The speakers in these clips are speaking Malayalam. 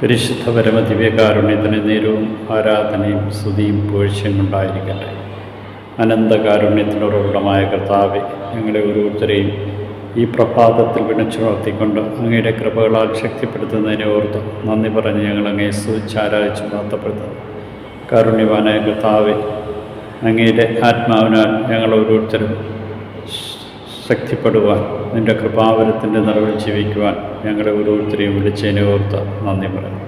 പരിശുദ്ധ പരമ ദിവ്യകാരുണ്യത്തിന് നേരവും ആരാധനയും സ്തുതിയും പുകഴ്ചയും ഉണ്ടായിരിക്കട്ടെ. അനന്തകാരുണ്യത്തിനുറവിടമായ കർത്താവെ ഞങ്ങളെ ഓരോരുത്തരെയും ഈ പ്രഭാതത്തിൽ വിളിച്ചുണർത്തിക്കൊണ്ട് അങ്ങയുടെ കൃപകളാൽ ശക്തിപ്പെടുത്തുന്നതിനെ ഓർത്ത് നന്ദി പറഞ്ഞ് ഞങ്ങൾ അങ്ങേ സ്തുതിച്ചാരാധിച്ച് മഹത്വപ്പെടുത്തുന്നു കാരുണ്യവാനായ കർത്താവെ അങ്ങയുടെ ആത്മാവിനാൽ ഞങ്ങൾ ഓരോരുത്തരും ശക്തിപ്പെടുവാൻ നിന്റെ കൃപാവരത്തിന്റെ നിറവിൽ ജീവിക്കുവാൻ ഞങ്ങളെ ഓരോരുത്തരെയും വിളിച്ചതിനെ ഓർത്ത് നന്ദി പറയുന്നു.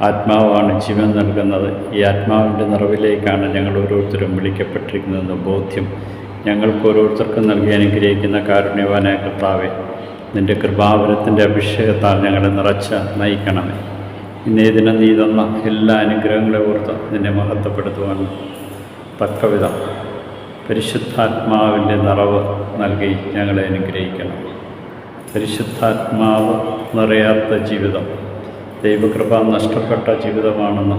ആത്മാവാണ് ജീവൻ നൽകുന്നത്. ഈ ആത്മാവിന്റെ നിറവിലേക്കാണ് ഞങ്ങൾ ഓരോരുത്തരും വിളിക്കപ്പെട്ടിരിക്കുന്നതെന്ന ബോധ്യം ഞങ്ങൾക്ക് ഓരോരുത്തർക്കും നൽകി അനുഗ്രഹിക്കുന്ന കാരുണ്യവാനായ കർത്താവെ നിന്റെ കൃപാവരത്തിന്റെ അഭിഷേകത്താൽ ഞങ്ങളെ നിറച്ച് നയിക്കണമേ. ഇന്നേ ദിനം നീ തന്ന എല്ലാ അനുഗ്രഹങ്ങളെ ഓർത്ത് നിന്നെ മഹത്വപ്പെടുത്തുവാൻ തക്കവിധം പരിശുദ്ധാത്മാവിന്റെ നിറവ് നൽകി ഞങ്ങളെ അനുഗ്രഹിക്കണം. പരിശുദ്ധാത്മാവ് നിറയാത്ത ജീവിതം ദൈവകൃപ നഷ്ടപ്പെട്ട ജീവിതമാണെന്ന്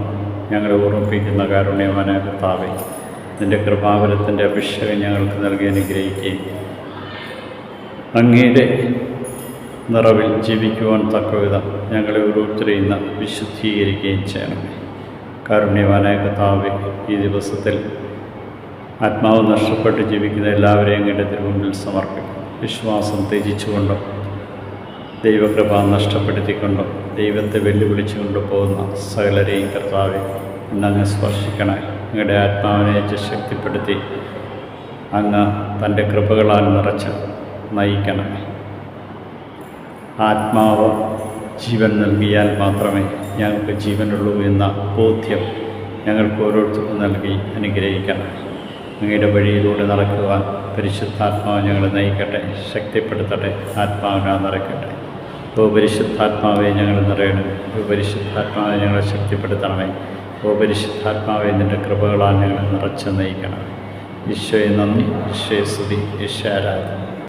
ഞങ്ങളെ ഓർമ്മിപ്പിക്കുന്ന കാരുണ്യവാനായ കർത്താവെ നിന്റെ കൃപാവരത്തിന്റെ അഭിഷേകം ഞങ്ങൾക്ക് നൽകി അനുഗ്രഹിക്കുകയും അങ്ങയുടെ നിറവിൽ ജീവിക്കുവാൻ തക്കവിധം ഞങ്ങളെ ഓരോരുത്തരെയും ഇന്ന് വിശുദ്ധീകരിക്കുകയും ചെയ്യണം കാരുണ്യവാനായ കർത്താവെ ഈ ദിവസത്തിൽ ആത്മാവ് നഷ്ടപ്പെട്ട് ജീവിക്കുന്ന എല്ലാവരെയും അങ്ങയുടെ തിരുമുമ്പിൽ സമർപ്പിക്കും. വിശ്വാസം ത്യജിച്ചുകൊണ്ടും ദൈവകൃപ നഷ്ടപ്പെടുത്തിക്കൊണ്ടും ദൈവത്തെ വെല്ലുവിളിച്ചു പോകുന്ന സകലരെയും കർത്താവെ ഇന്നങ്ങ് സ്പർശിക്കണേ അങ്ങയുടെ ആത്മാവിനെ ശക്തിപ്പെടുത്തി അങ്ങ് തന്റെ കൃപകളാൽ നിറച്ച് നയിക്കണം ആത്മാവ് ജീവൻ നൽകിയാൽ മാത്രമേ ഞങ്ങൾക്ക് ജീവനുള്ളൂ എന്ന ബോധ്യം ഞങ്ങൾക്ക് ഓരോരുത്തർക്കും നൽകി അനുഗ്രഹിക്കണം അങ്ങയുടെ വഴിയിലൂടെ നടക്കുവാൻ പരിശുദ്ധാത്മാവ് ഞങ്ങളെ നയിക്കട്ടെ ശക്തിപ്പെടുത്തട്ടെ ആത്മാവിനെ നിറയ്ക്കട്ടെ. ഓ പരിശുദ്ധാത്മാവെ ഞങ്ങൾ നിറയണം. ഓ പരിശുദ്ധാത്മാവെ ഞങ്ങളെ ശക്തിപ്പെടുത്തണമേ. ഓ പരിശുദ്ധാത്മാവെ നിന്റെ കൃപകളാൽ ഞങ്ങളെ നിറച്ച് നയിക്കണം ഈശോയെ നന്ദി ഈശോയെ സ്തുതി ഈശോ ആരാധന.